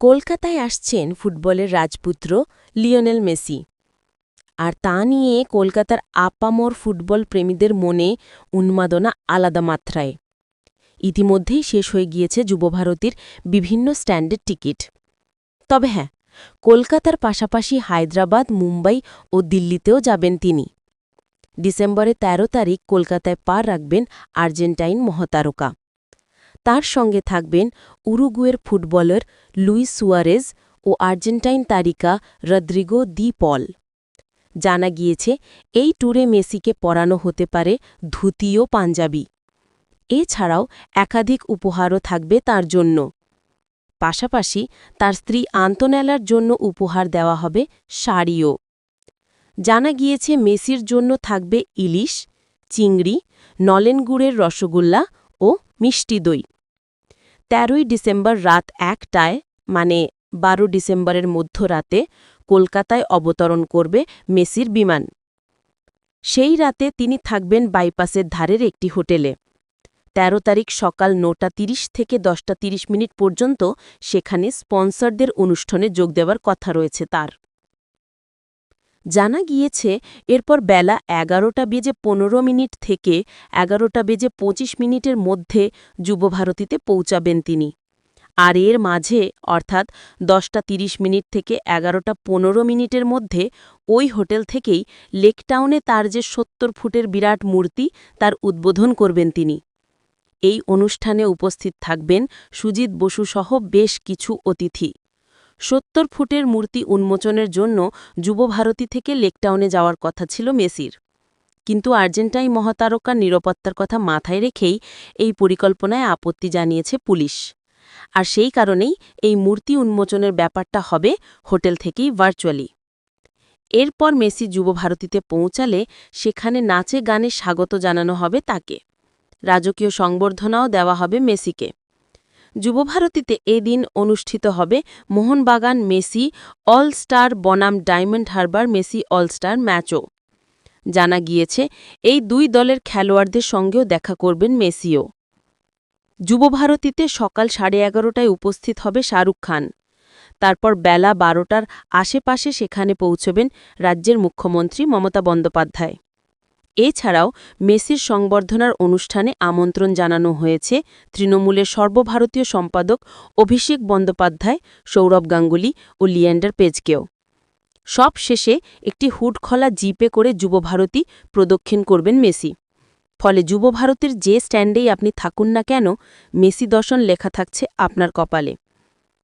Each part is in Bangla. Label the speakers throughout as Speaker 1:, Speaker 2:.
Speaker 1: কলকাতায় আসছেন ফুটবলের রাজপুত্র লিওনেল মেসি। আর তা নিয়ে কলকাতার আপামর ফুটবল প্রেমীদের মনে উন্মাদনা আলাদা মাত্রায়। ইতিমধ্যেই শেষ হয়ে গিয়েছে যুবভারতীর বিভিন্ন স্ট্যান্ডের টিকিট। তবে হ্যাঁ কলকাতার পাশাপাশি হায়দ্রাবাদ, মুম্বাই ও দিল্লিতেও যাবেন তিনি। ডিসেম্বরে ১৩ তারিখ কলকাতায় পা রাখবেন আর্জেন্টাইন মহাতারকা। তার সঙ্গে থাকবেন উরুগুয়ের ফুটবলার লুইস সুয়ারেজ ও আর্জেন্টাইন তারিকা রদ্রিগো দি পল। জানা গিয়েছে, এই ট্যুরে মেসিকে পরানো হতে পারে ধুতি ও পাঞ্জাবি। এছাড়াও একাধিক উপহারও থাকবে তার জন্য। পাশাপাশি তার স্ত্রী আন্তনেলার জন্য উপহার দেওয়া হবে শাড়িও। জানা গিয়েছে, মেসির জন্য থাকবে ইলিশ, চিংড়ি, নলেনগুড়ের রসগোল্লা ও মিষ্টি দই। তেরোই ডিসেম্বর রাত একটায় মানে বারো ডিসেম্বরের মধ্যরাতে, কলকাতায় অবতরণ করবে মেসির বিমান। সেই রাতে তিনি থাকবেন বাইপাসের ধারের একটি হোটেলে। ১৩ তারিখ সকাল নটা তিরিশ থেকে দশটা তিরিশ মিনিট পর্যন্ত সেখানে স্পন্সরদের অনুষ্ঠানে যোগ দেওয়ার কথা রয়েছে তার। জানা গিয়েছে, এরপর বেলা এগারোটা বেজে পনেরো মিনিট থেকে এগারোটা বেজে পঁচিশ মিনিটের মধ্যে যুবভারতীতে পৌঁছাবেন তিনি। আর এর মাঝে, অর্থাৎ দশটা তিরিশ মিনিট থেকে এগারোটা পনেরো মিনিটের মধ্যে, ওই হোটেল থেকেই লেকটাউনে তার যে সত্তর ফুটের বিরাট মূর্তি, তার উদ্বোধন করবেন তিনি। এই অনুষ্ঠানে উপস্থিত থাকবেন সুজিত বসুসহ বেশ কিছু অতিথি। সত্তর ফুটের মূর্তি উন্মোচনের জন্য যুবভারতী থেকে লেকটাউনে যাওয়ার কথা ছিল মেসির। কিন্তু আর্জেন্টাই মহাতারকার নিরাপত্তার কথা মাথায় রেখেই এই পরিকল্পনায় আপত্তি জানিয়েছে পুলিশ। আর সেই কারণেই এই মূর্তি উন্মোচনের ব্যাপারটা হবে হোটেল থেকেই ভার্চুয়ালি। এরপর মেসি যুবভারতীতে পৌঁছালে সেখানে নাচে গানে স্বাগত জানানো হবে তাকে। রাজকীয় সংবর্ধনাও দেওয়া হবে মেসিকে। যুবভারতীতে এদিন অনুষ্ঠিত হবে মোহনবাগান মেসি অল স্টার বনাম Diamond Harbour Messi all star ম্যাচও। জানা গিয়েছে, এই দুই দলের খেলোয়াড়দের সঙ্গেও দেখা করবেন মেসিও। যুবভারতীতে সকাল সাড়ে এগারোটায় উপস্থিত হবে শাহরুখ খান। তারপর বেলা বারোটার আশেপাশে সেখানে পৌঁছবেন রাজ্যের মুখ্যমন্ত্রী মমতা বন্দ্যোপাধ্যায়। এছাড়াও মেসির সংবর্ধনার অনুষ্ঠানে আমন্ত্রণ জানানো হয়েছে তৃণমূলের সর্বভারতীয় সম্পাদক অভিষেক বন্দ্যোপাধ্যায়, সৌরভ গাঙ্গুলি ও লিয়েন্ডার পেজকেও। সব শেষে একটি হুডখলা জিপে করে যুবভারতী প্রদক্ষিণ করবেন মেসি। ফলে যুবভারতীর যে স্ট্যান্ডেই আপনি থাকুন না কেন, মেসি দর্শন লেখা থাকছে আপনার কপালে।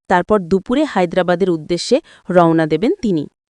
Speaker 1: তারপর দুপুরে হায়দ্রাবাদের উদ্দেশ্যে রওনা দেবেন তিনি।